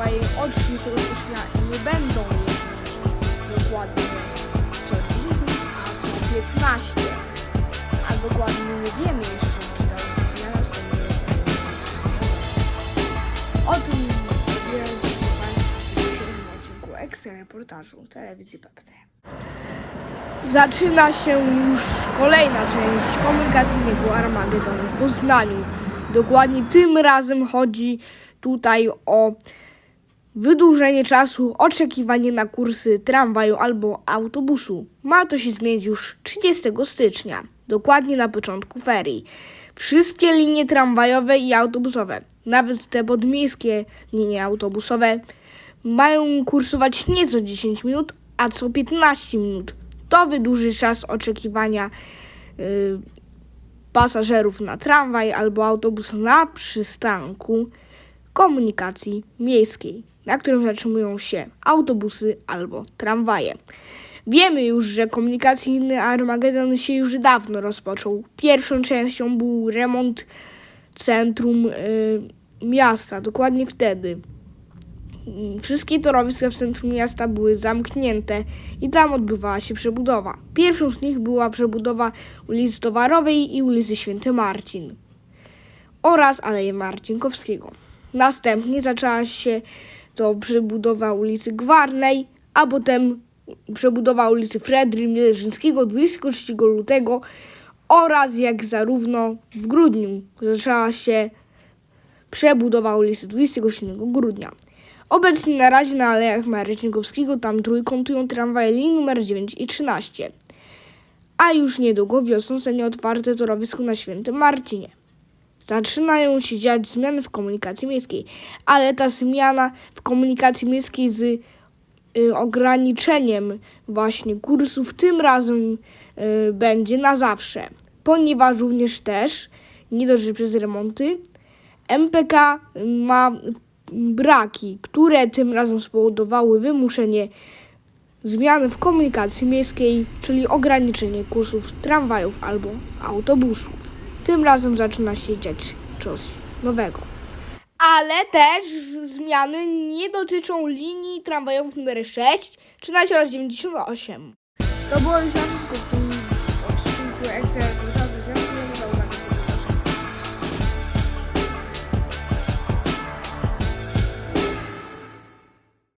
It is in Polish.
tramwaje od 30 stycznia nie będą jeździć dokładnie co 10 a co 15. A dokładnie nie wiemy jeszcze, czy ta zmiana nastąpi. O tym dowiemy się Państwu w odcinku Ekstra reportażu telewizji PPT. Zaczyna się już kolejna część komunikacyjnego Armagedonu w Poznaniu. Dokładnie tym razem chodzi tutaj o wydłużenie czasu oczekiwania na kursy tramwaju albo autobusu. Ma to się zmienić już 30 stycznia, dokładnie na początku ferii. Wszystkie linie tramwajowe i autobusowe, nawet te podmiejskie linie autobusowe, mają kursować nie co 10 minut, a co 15 minut. To wydłuży czas oczekiwania y, pasażerów na tramwaj albo autobus na przystanku komunikacji miejskiej, na którym zatrzymują się autobusy albo tramwaje. Wiemy już, że komunikacyjny Armagedon się już dawno rozpoczął. Pierwszą częścią był remont centrum y, miasta, dokładnie wtedy. Wszystkie torowiska w centrum miasta były zamknięte i tam odbywała się przebudowa. Pierwszą z nich była przebudowa ulicy Towarowej i ulicy Święty Marcin oraz Aleje Marcinkowskiego. Następnie zaczęła się to przebudowa ulicy Gwarnej, a potem przebudowa ulicy Fredry Mierzyńskiego 23 lutego oraz jak zarówno w grudniu zaczęła się przebudowa ulicy 27 grudnia. Obecnie na razie na Alejach Marcinkowskiego tam trójkątują tramwaje linii numer 9 i 13. A już niedługo wiosną zostanie otwarte torowisko na Świętym Marcinie. Zaczynają się dziać zmiany w komunikacji miejskiej, ale ta zmiana w komunikacji miejskiej z y, ograniczeniem właśnie kursów tym razem y, będzie na zawsze, ponieważ również też, nie dość, przez remonty, MPK ma braki, które tym razem spowodowały wymuszenie zmiany w komunikacji miejskiej, czyli ograniczenie kursów tramwajów albo autobusów. Tym razem zaczyna się dziać coś nowego. Ale też zmiany nie dotyczą linii tramwajowych numer 6, 13 oraz 98. To było już na wszystko w tym odcinku